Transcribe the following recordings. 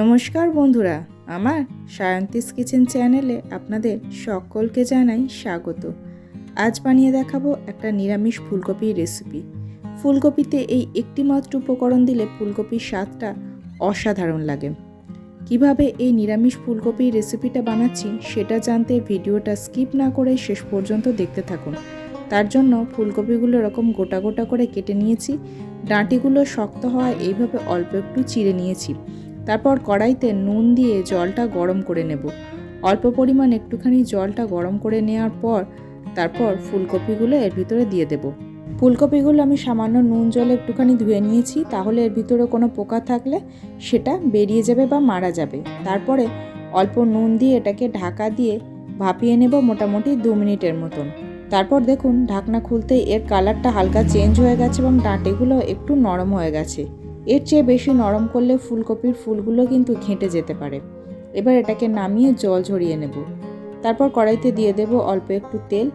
নমস্কার বন্ধুরা, আমার সায়ন্তিস কিচেন চ্যানেলে আপনাদের সকলকে জানাই স্বাগত। আজ বানিয়ে দেখাবো একটা নিরামিষ ফুলকপির রেসিপি। ফুলকপিতে এই একটি মাত্র উপকরণ দিলে ফুলকপির স্বাদটা অসাধারণ লাগে। কীভাবে এই নিরামিষ ফুলকপির রেসিপিটা বানাচ্ছি সেটা জানতে ভিডিওটা স্কিপ না করে শেষ পর্যন্ত দেখতে থাকুন। তার জন্য ফুলকপিগুলো এরকম গোটা গোটা করে কেটে নিয়েছি। ডাঁটিগুলো শক্ত হওয়ায় এইভাবে অল্প একটু চিড়ে নিয়েছি। তারপর কড়াইতে নুন দিয়ে জলটা গরম করে নেব। অল্প পরিমাণ একটুখানি জলটা গরম করে নেওয়ার পর তারপর ফুলকপিগুলো এর ভিতরে দিয়ে দেব। ফুলকপিগুলো আমি সামান্য নুন জলে একটুখানি ধুয়ে নিয়েছি, তাহলে এর ভিতরে কোনো পোকা থাকলে সেটা বেরিয়ে যাবে বা মারা যাবে। তারপরে অল্প নুন দিয়ে এটাকে ঢাকা দিয়ে ভাপিয়ে নেব মোটামুটি দু মিনিটের মতন। তারপর দেখুন, ঢাকনা খুলতেই এর কালারটা হালকা চেঞ্জ হয়ে গেছে এবং ডাঁটেগুলো একটু নরম হয়ে গেছে। এর চেয়ে বেশি নরম করলে ফুলকপির ফুলগুলো কিন্তু ঘেঁটে যেতে পারে। এবার এটাকে নামিয়ে জল ঝরিয়ে নেব। তারপর কড়াইতে দিয়ে দেব অল্প একটু তেল।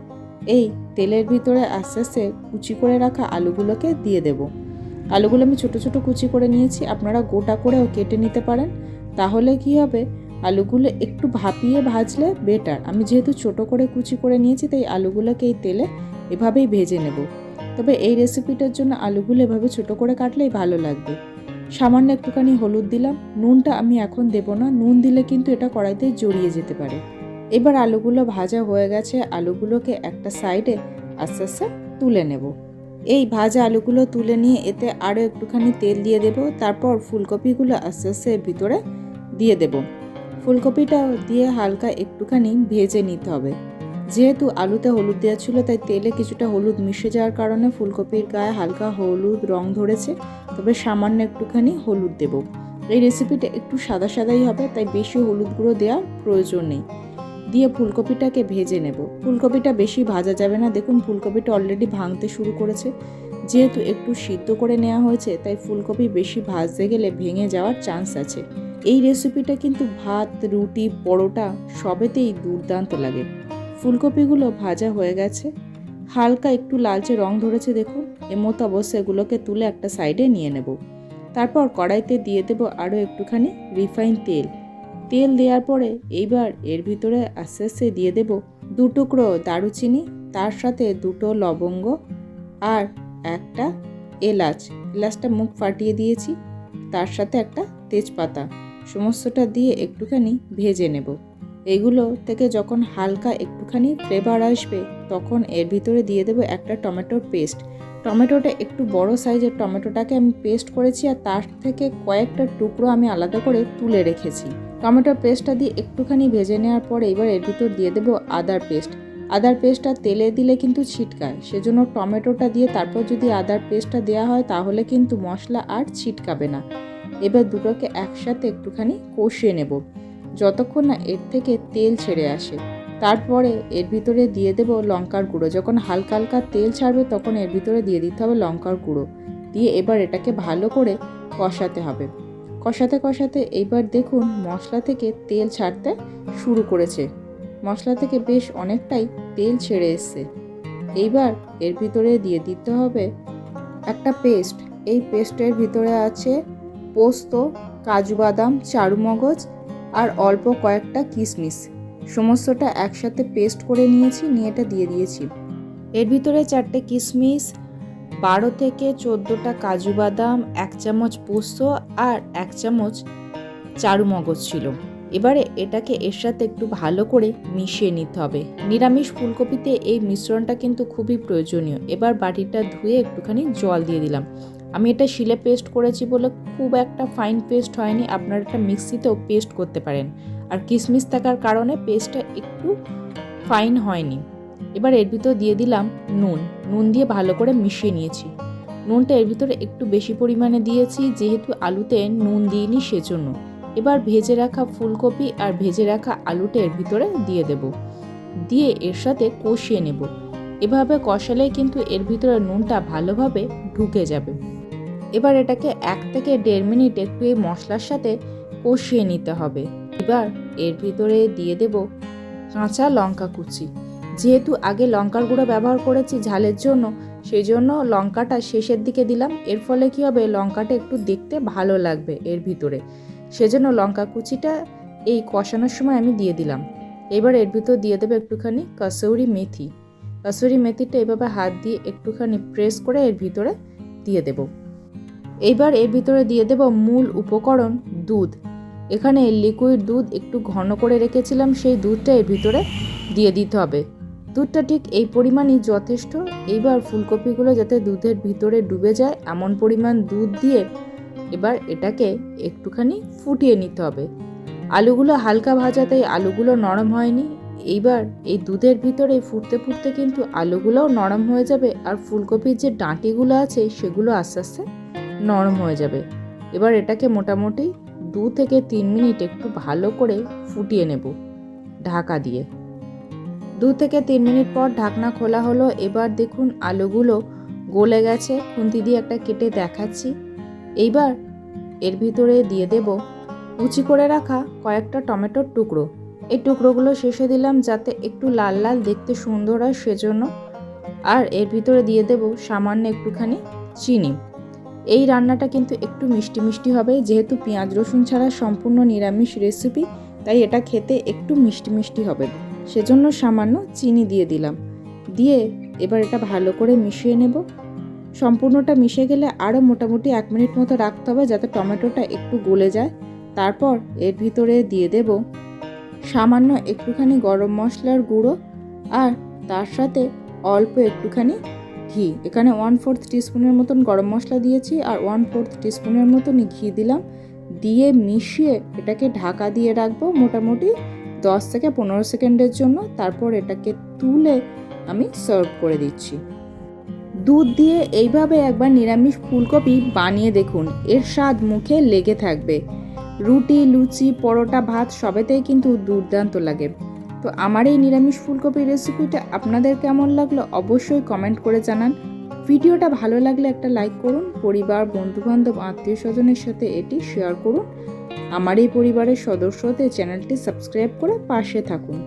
এই তেলের ভিতরে আস্তে আস্তে কুচি করে রাখা আলুগুলোকে দিয়ে দেব। আলুগুলো আমি ছোটো ছোটো কুচি করে নিয়েছি। আপনারা গোটা করেও কেটে নিতে পারেন। তাহলে কি হবে? আলুগুলো একটু ভাপিয়ে ভাজলে বেটার। আমি যেহেতু ছোট করে কুচি করে নিয়েছি, তাই আলুগুলোকে এই তেলে এভাবেই ভেজে নেব। তবে এই রেসিপিটার জন্য আলুগুলো এভাবে ছোটো করে কাটলেই ভালো লাগবে। সামান্য একটুখানি হলুদ দিলাম, নুনটা আমি এখন দেব না, নুন দিলে কিন্তু এটা কড়াইতে জড়িয়ে যেতে পারে। এবার আলুগুলো ভাজা হয়ে গেছে, আলুগুলোকে একটা সাইডে আস্তে আস্তে তুলে নেব। এই ভাজা আলুগুলো তুলে নিয়ে এতে আরও একটুখানি তেল দিয়ে দেব, তারপর ফুলকপিগুলো আস্তে আস্তে ভিতরে দিয়ে দেব। ফুলকপিটা দিয়ে হালকা একটুখানি ভেজে নিতে হবে। যেহেতু আলুতে হলুদ দেওয়া ছিল, তাই তেলে কিছুটা হলুদ মিশে যাওয়ার কারণে ফুলকপির গায়ে হালকা হলুদ রং ধরেছে। তবে সামান্য একটুখানি হলুদ দেব। এই রেসিপিটা একটু সাদা সাদাই হবে, তাই বেশি হলুদ গুঁড়ো দেওয়ার প্রয়োজন নেই। দিয়ে ফুলকপিটাকে ভেজে নেব। ফুলকপিটা বেশি ভাজা যাবে না। দেখুন, ফুলকপিটা অলরেডি ভাঙতে শুরু করেছে। যেহেতু একটু সিদ্ধ করে নেওয়া হয়েছে, তাই ফুলকপি বেশি ভাজতে গেলে ভেঙে যাওয়ার চান্স আছে। এই রেসিপিটা কিন্তু ভাত, রুটি, পরোটা সবেতেই দুর্দান্ত লাগে। ফুলকপিগুলো ভাজা হয়ে গেছে। হালকা একটু লালচে রং ধরেছে দেখুন। এমতো অবশ্যই এগুলোকে তুলে একটা সাইডে নিয়ে নেব। তারপর কড়াইতে দিয়ে দেব আরও একটুখানি রিফাইন তেল। তেল দেওয়ার পরে এইবার এর ভিতরে আস্তে আস্তে দিয়ে দেব দু টুকরো দারুচিনি, তার সাথে দুটো লবঙ্গ আর একটা এলাচ। এলাচটা মুখ ফাটিয়ে দিয়েছি। তার সাথে একটা তেজপাতা। সমস্তটা দিয়ে একটুখানি ভেজে নেব। এগুলো থেকে যখন হালকা একটুখানি ফ্লেভার আসবে, তখন এর ভিতরে দিয়ে দেবো একটা টমেটোর পেস্ট টমেটোটা একটু বড় সাইজের টমেটোটাকে আমি পেস্ট করেছি আর তার থেকে কয়েকটা টুকরো আমি আলাদা করে তুলে রেখেছি। টমেটোর পেস্টটা দিয়ে একটুখানি ভেজে নেওয়ার পরে এবার এর ভিতর দিয়ে দেবো আদার পেস্ট আদার পেস্টটা তেলে দিলে কিন্তু ছিটকায়, সেজন্য টমেটোটা দিয়ে তারপর যদি আদার পেস্টটা দেওয়া হয় তাহলে কিন্তু মশলা আর ছিটকাবে না। এবার দুটোকে একসাথে একটুখানি কষিয়ে নেব। যতক্ষণ না এর থেকে তেল ছেড়ে আসে, তারপরে এর ভিতরে দিয়ে দেব লঙ্কার গুঁড়ো। যখন হালকা হালকা তেল ছাড়বে, তখন এর ভিতরে দিয়ে দিতে হবে লঙ্কার গুঁড়ো। দিয়ে এবার এটাকে ভালো করে কষাতে হবে। কষাতে কষাতে এইবার দেখুন মশলা থেকে তেল ছাড়তে শুরু করেছে। মশলা থেকে বেশ অনেকটাই তেল ছেড়ে এসছে। এইবার এর ভিতরে দিয়ে দিতে হবে একটা পেস্ট। এই পেস্টের ভিতরে আছে পোস্ত, কাজু বাদাম, চারুমগজ আর অল্প কয়েকটা কিশমিশ সমস্তটা একসাথে পেস্ট করে নিয়েছি, নিয়ে এটা দিয়ে দিয়েছি। এর ভিতরে চারটে কিশমিশ বারো থেকে চোদ্দোটা কাজু বাদাম, এক চামচ পোস্ত আর এক চামচ চারুমগজ ছিল। এবারে এটাকে এর সাথে একটু ভালো করে মিশিয়ে নিতে হবে। নিরামিষ ফুলকপিতে এই মিশ্রণটা কিন্তু খুবই প্রয়োজনীয়। এবার বাটিটা ধুয়ে একটুখানি জল দিয়ে দিলাম। আমি এটা শিলে পেস্ট করেছি বলে খুব একটা ফাইন পেস্ট হয়নি। আপনারা এটা মিক্সিতেও পেস্ট করতে পারেন। আর কিশমিশ থাকার কারণে পেস্টটা একটু ফাইন হয়নি। এবার এর ভিতর দিয়ে দিলাম নুন। নুন দিয়ে ভালো করে মিশিয়ে নিয়েছি। নুনটা এর ভিতরে একটু বেশি পরিমাণে দিয়েছি। যেহেতু আলুতে নুন দিইনি সেজন্য। এবার ভেজে রাখা ফুলকপি আর ভেজে রাখা আলুটা এর ভিতরে দিয়ে দেব। দিয়ে এর সাথে কষিয়ে নেব। এভাবে কষালে কিন্তু এর ভিতরে নুনটা ভালোভাবে ঢুকে যাবে। এবার এটাকে এক থেকে দেড় মিনিট একটু এই মশলার সাথে কষিয়ে নিতে হবে। এবার এর ভিতরে দিয়ে দেব কাঁচা লঙ্কা কুচি। যেহেতু আগে লঙ্কার গুঁড়ো ব্যবহার করেছি ঝালের জন্য, সেই জন্য লঙ্কাটা শেষের দিকে দিলাম। এর ফলে কি হবে? লঙ্কাটা একটু দেখতে ভালো লাগবে এর ভিতরে। সেজন্য লঙ্কা কুচিটা এই কষানোর সময় আমি দিয়ে দিলাম। এবার এর ভিতর দিয়ে দেবো একটুখানি কসৌরি মেথি। কসুরি মেথিটা এভাবে হাত দিয়ে একটুখানি প্রেস করে এর ভিতরে দিয়ে দেব। এইবার এর ভিতরে দিয়ে দেব মূল উপকরণ দুধ। এখানে লিকুইড দুধ একটু ঘন করে রেখেছিলাম, সেই দুধটা এর ভিতরে দিয়ে দিতে হবে। দুধটা ঠিক এই পরিমাণই যথেষ্ট। এইবার ফুলকপিগুলো যাতে দুধের ভিতরে ডুবে যায়, এমন পরিমাণ দুধ দিয়ে এবার এটাকে একটুখানি ফুটিয়ে নিতে হবে। আলুগুলো হালকা ভাজা, তাই আলুগুলো নরম হয়নি। এইবার এই দুধের ভিতরে ফুটতে ফুটতে কিন্তু আলুগুলোও নরম হয়ে যাবে আর ফুলকপির যে ডাঁটিগুলো আছে সেগুলো আস্তে আস্তে নরম হয়ে যাবে। এবার এটাকে মোটামুটি দু থেকে তিন মিনিট একটু ভালো করে ফুটিয়ে নেব ঢাকা দিয়ে। দু থেকে তিন মিনিট পর ঢাকনা খোলা হলো। এবার দেখুন আলুগুলো গলে গেছে। খুন্তি দিয়ে একটা কেটে দেখাচ্ছি। এইবার এর ভিতরে দিয়ে দেব কুচি করে রাখা কয়েকটা টমেটোর টুকরো। এই টুকরোগুলো শেষে দিলাম যাতে একটু লাল লাল দেখতে সুন্দর হয় সেজন্য। আর এর ভিতরে দিয়ে দেব সামান্য একটুখানি চিনি। এই রান্নাটা কিন্তু একটু মিষ্টি মিষ্টি হবে, যেহেতু পেঁয়াজ রসুন ছাড়া সম্পূর্ণ নিরামিষ রেসিপি তাই এটা খেতে একটু মিষ্টি মিষ্টি হবে। সেজন্য সামান্য চিনি দিয়ে দিলাম। দিয়ে এবার এটা ভালো করে মিশিয়ে নেব। সম্পূর্ণটা মিশে গেলে আরও মোটামুটি এক মিনিট মতো রাখতে হবে যাতে টমেটোটা একটু গলে যায়। তারপর এর ভিতরে দিয়ে দেব সামান্য একটুখানি গরম মশলার গুঁড়ো আর তার সাথে অল্প একটুখানি ঘি। এখানে ওয়ান ফোর্থ টিস্পুনের মতন গরম মশলা দিয়েছি আর ওয়ান ফোর্থ টিস্পুনের মতনই ঘি দিলাম। দিয়ে মিশিয়ে এটাকে ঢাকা দিয়ে রাখব মোটামুটি দশ থেকে পনেরো সেকেন্ডের জন্য। তারপর এটাকে তুলে আমি সার্ভ করে দিচ্ছি। দুধ দিয়ে এইভাবে একবার নিরামিষ ফুলকপি বানিয়ে দেখুন। এর স্বাদ মুখে লেগে থাকবে। রুটি, লুচি, পরোটা, ভাত সবেতেই কিন্তু দুর্দান্ত লাগে। তো আমার এই নিরামিষ ফুলকপির রেসিপিটা আপনাদের কেমন লাগল অবশ্যই কমেন্ট করে জানান। ভিডিওটা ভালো লাগলে একটা লাইক করুন, পরিবার, বন্ধুবান্ধব আত্মীয় স্বজনের সাথে এটি শেয়ার করুন। আমার এই পরিবারের সদস্যদের চ্যানেলটি সাবস্ক্রাইব করে পাশে থাকুন।